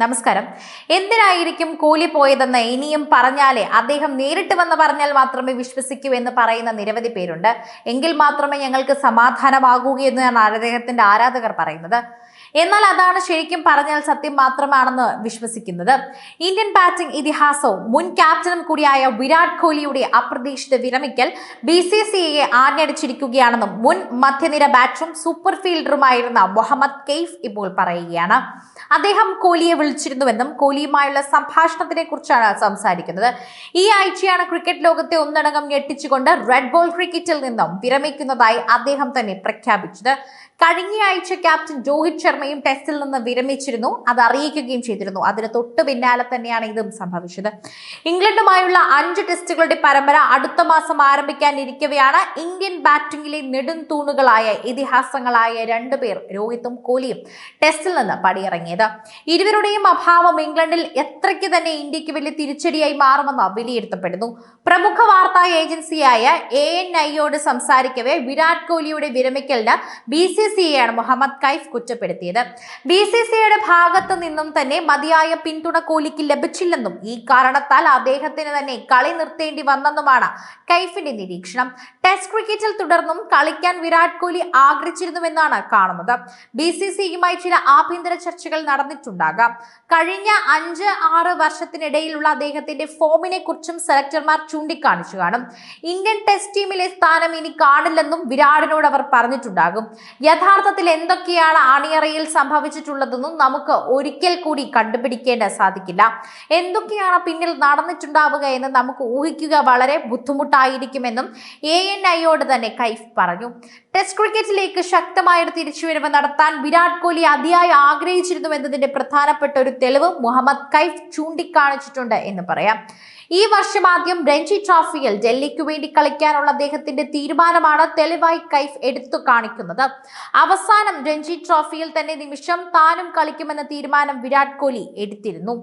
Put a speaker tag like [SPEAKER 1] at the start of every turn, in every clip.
[SPEAKER 1] നമസ്കാരം. എന്തിനായിരിക്കും കൂലി പോയതെന്ന് ഇനിയും പറഞ്ഞാലേ അദ്ദേഹം നേരിട്ട് വന്ന് പറഞ്ഞാൽ മാത്രമേ വിശ്വസിക്കൂ എന്ന് പറയുന്ന നിരവധി പേരുണ്ട്. എങ്കിൽ മാത്രമേ ഞങ്ങൾക്ക് സമാധാനമാകൂ എന്നാണ് അദ്ദേഹത്തിന്റെ ആരാധകർ പറയുന്നത്. എന്നാൽ അതാണ് ശരിക്കും പറഞ്ഞാൽ സത്യം മാത്രമാണെന്ന് വിശ്വസിക്കുന്നത്. ഇന്ത്യൻ ബാറ്റിംഗ് ഇതിഹാസവും മുൻ ക്യാപ്റ്റനും കൂടിയായ വിരാട് കോഹ്ലിയുടെ അപ്രതീക്ഷിത വിരമിക്കൽ ബി സി സി എയെ ആഞ്ഞടിച്ചിരിക്കുകയാണെന്നും മുൻ മധ്യനിര ബാറ്ററും സൂപ്പർ ഫീൽഡറുമായിരുന്ന മുഹമ്മദ് കെയ്ഫ് ഇപ്പോൾ പറയുകയാണ്. അദ്ദേഹം കോഹ്ലിയെ വിളിച്ചിരുന്നുവെന്നും കോഹ്ലിയുമായുള്ള സംഭാഷണത്തിനെ കുറിച്ചാണ് സംസാരിക്കുന്നത്. ഈ ആഴ്ചയാണ് ക്രിക്കറ്റ് ലോകത്തെ ഒന്നടങ്കം ഞെട്ടിച്ചുകൊണ്ട് റെഡ് ബോൾ ക്രിക്കറ്റിൽ നിന്നും വിരമിക്കുന്നതായി അദ്ദേഹം തന്നെ പ്രഖ്യാപിച്ചത്. കഴിഞ്ഞയാഴ്ച ക്യാപ്റ്റൻ രോഹിത് ശർമ്മയും ടെസ്റ്റിൽ നിന്ന് വിരമിച്ചിരുന്നു. അത് അറിയിക്കുകയും ചെയ്തിരുന്നു. അതിന് തൊട്ട് പിന്നാലെ തന്നെയാണ് ഇതും സംഭവിച്ചത്. ഇംഗ്ലണ്ടുമായുള്ള അഞ്ച് ടെസ്റ്റുകളുടെ പരമ്പര അടുത്ത മാസം ആരംഭിക്കാനിരിക്കവെയാണ് ഇന്ത്യൻ ബാറ്റിംഗിലെ നെടും തൂണുകളായ ഇതിഹാസങ്ങളായ രണ്ടുപേർ രോഹിത്തും കോഹ്ലിയും ടെസ്റ്റിൽ നിന്ന് പടിയിറങ്ങിയത്. ഇരുവരുടെയും അഭാവം ഇംഗ്ലണ്ടിൽ എത്രയ്ക്ക് തന്നെ ഇന്ത്യയ്ക്ക് വലിയ തിരിച്ചടിയായി മാറുമെന്ന് വിലയിരുത്തപ്പെടുന്നു. പ്രമുഖ വാർത്താ ഏജൻസിയായ എ എൻ ഐയോട് സംസാരിക്കവേ വിരാട് കോഹ്ലിയുടെ വിരമിക്കലിന് ബി സി സി എയാണ് മുഹമ്മദ് കൈഫ് കുറ്റപ്പെടുത്തിയത്. ബി സി സി ഐയുടെ ഭാഗത്തു നിന്നും തന്നെ മതിയായ പിന്തുണ കോഹ്ലിക്ക് ലഭിച്ചില്ലെന്നും ഈ കാരണത്താൽ അദ്ദേഹത്തിന് തന്നെ കളി നിർത്തേണ്ടി വന്നെന്നുമാണ് കൈഫിന്റെ നിരീക്ഷണം. ടെസ്റ്റ് ക്രിക്കറ്റിൽ തുടർന്നും കളിക്കാൻ വിരാട് കോഹ്ലി ആഗ്രഹിച്ചിരുന്നുവെന്നാണ് കാണുന്നത്. ബി സി സിയുമായി ചില ആഭ്യന്തര ചർച്ചകൾ നടന്നിട്ടുണ്ടാകാം. കഴിഞ്ഞ അഞ്ച് ആറ് വർഷത്തിനിടയിലുള്ള അദ്ദേഹത്തിന്റെ ഫോമിനെ കുറിച്ചും സെലക്ടർമാർ ചൂണ്ടിക്കാണിച്ചു കാണും. ഇന്ത്യൻ ടെസ്റ്റ് ടീമിലെ സ്ഥാനം ഇനി കാണില്ലെന്നും വിരാടിനോട് അവർ പറഞ്ഞിട്ടുണ്ടാകും. യഥാർത്ഥത്തിൽ എന്തൊക്കെയാണ് അണിയറയിൽ സംഭവിച്ചിട്ടുള്ളതെന്നും നമുക്ക് ഒരിക്കൽ കൂടി കണ്ടുപിടിക്കേണ്ട സാധിക്കില്ല. എന്തൊക്കെയാണ് പിന്നിൽ നടന്നിട്ടുണ്ടാവുക എന്ന് നമുക്ക് ഊഹിക്കുക വളരെ ബുദ്ധിമുട്ടായിരിക്കുമെന്നും എ എൻ ഐയോട് തന്നെ കൈഫ് പറഞ്ഞു. ടെസ്റ്റ് ക്രിക്കറ്റിലേക്ക് ശക്തമായൊരു തിരിച്ചുവരവ് നടത്താൻ വിരാട് കോഹ്ലി അതിയായി ആഗ്രഹിച്ചിരുന്നു എന്നതിന്റെ പ്രധാനപ്പെട്ട ഒരു തെളിവ് മുഹമ്മദ് കൈഫ് ചൂണ്ടിക്കാണിച്ചിട്ടുണ്ട് എന്ന് പറയാം. ഈ വർഷം ആദ്യം രഞ്ജി ട്രോഫിയിൽ ഡൽഹിക്ക് വേണ്ടി കളിക്കാനുള്ള അദ്ദേഹത്തിന്റെ തീരുമാനമാണ് തെളിവായി കൈഫ് എടുത്തു കാണിക്കുന്നത്. അവസാനം രഞ്ജി ട്രോഫിയിൽ തന്നെ നിമിഷം താനും കളിക്കുമെന്ന തീരുമാനം വിരാട് കോഹ്ലി എടുത്തിരുന്നു.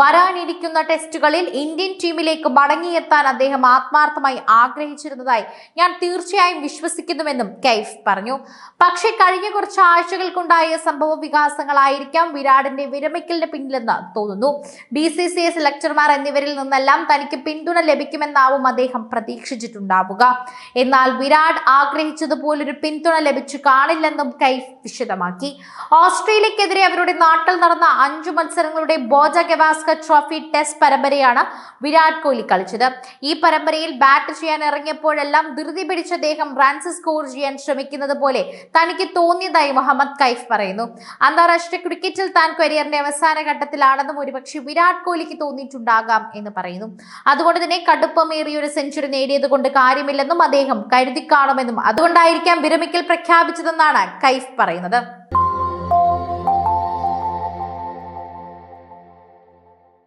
[SPEAKER 1] വരാനിരിക്കുന്ന ടെസ്റ്റുകളിൽ ഇന്ത്യൻ ടീമിലേക്ക് മടങ്ങിയെത്താൻ അദ്ദേഹം ആത്മാർത്ഥമായി ആഗ്രഹിച്ചിരുന്നതായി ഞാൻ തീർച്ചയായും വിശ്വസിക്കുന്നുവെന്നും കൈഫ് പറഞ്ഞു. പക്ഷേ കഴിഞ്ഞ കുറച്ച് ആഴ്ചകൾക്കുണ്ടായ സംഭവ വികാസങ്ങളായിരിക്കാം വിരാടിന്റെ വിരമിക്കലിന് പിന്നിലെന്ന് തോന്നുന്നു. ബി സി സി സെലക്ടർമാർ എന്നിവരിൽ നിന്നെല്ലാം തനിക്ക് പിന്തുണ ലഭിക്കുമെന്നാവും അദ്ദേഹം പ്രതീക്ഷിച്ചിട്ടുണ്ടാവുക. എന്നാൽ വിരാട് ആഗ്രഹിച്ചതുപോലൊരു പിന്തുണ ലഭിച്ചു കാണില്ലെന്നും കൈഫ് വിശദമാക്കി. ഓസ്ട്രേലിയക്കെതിരെ അവരുടെ നാട്ടിൽ നടന്ന അഞ്ചു മത്സരങ്ങളുടെ ബോജ ഗവാസ്കർ ട്രോഫി ടെസ്റ്റ് പരമ്പരയാണ് വിരാട് കോഹ്ലി കളിച്ചത്. ഈ പരമ്പരയിൽ ബാറ്റ് ചെയ്യാൻ ഇറങ്ങിയപ്പോഴെല്ലാം ധൃതി പിടിച്ച അദ്ദേഹം റൺസ് സ്കോർ ചെയ്യാൻ ശ്രമിക്കുന്നത് പോലെ തനിക്ക് തോന്നിയതായി മുഹമ്മദ് കൈഫ് പറയുന്നു. അന്താരാഷ്ട്ര ക്രിക്കറ്റിൽ താൻ കരിയറിന്റെ അവസാന ഘട്ടത്തിലാണെന്നും ഒരുപക്ഷെ വിരാട് കോഹ്ലിക്ക് തോന്നിയിട്ടുണ്ടാകാം എന്ന് പറയുന്നു. അതുകൊണ്ട് തന്നെ കടുപ്പമേറിയ ഒരു സെഞ്ചുറി നേടിയത് കൊണ്ട് കാര്യമില്ലെന്നും അദ്ദേഹം കരുതിക്കാണുമെന്നും അതുകൊണ്ടായിരിക്കാം വിരമിക്കൽ പ്രഖ്യാപിച്ചതെന്നാണ് കൈഫ് പറയുന്നത്.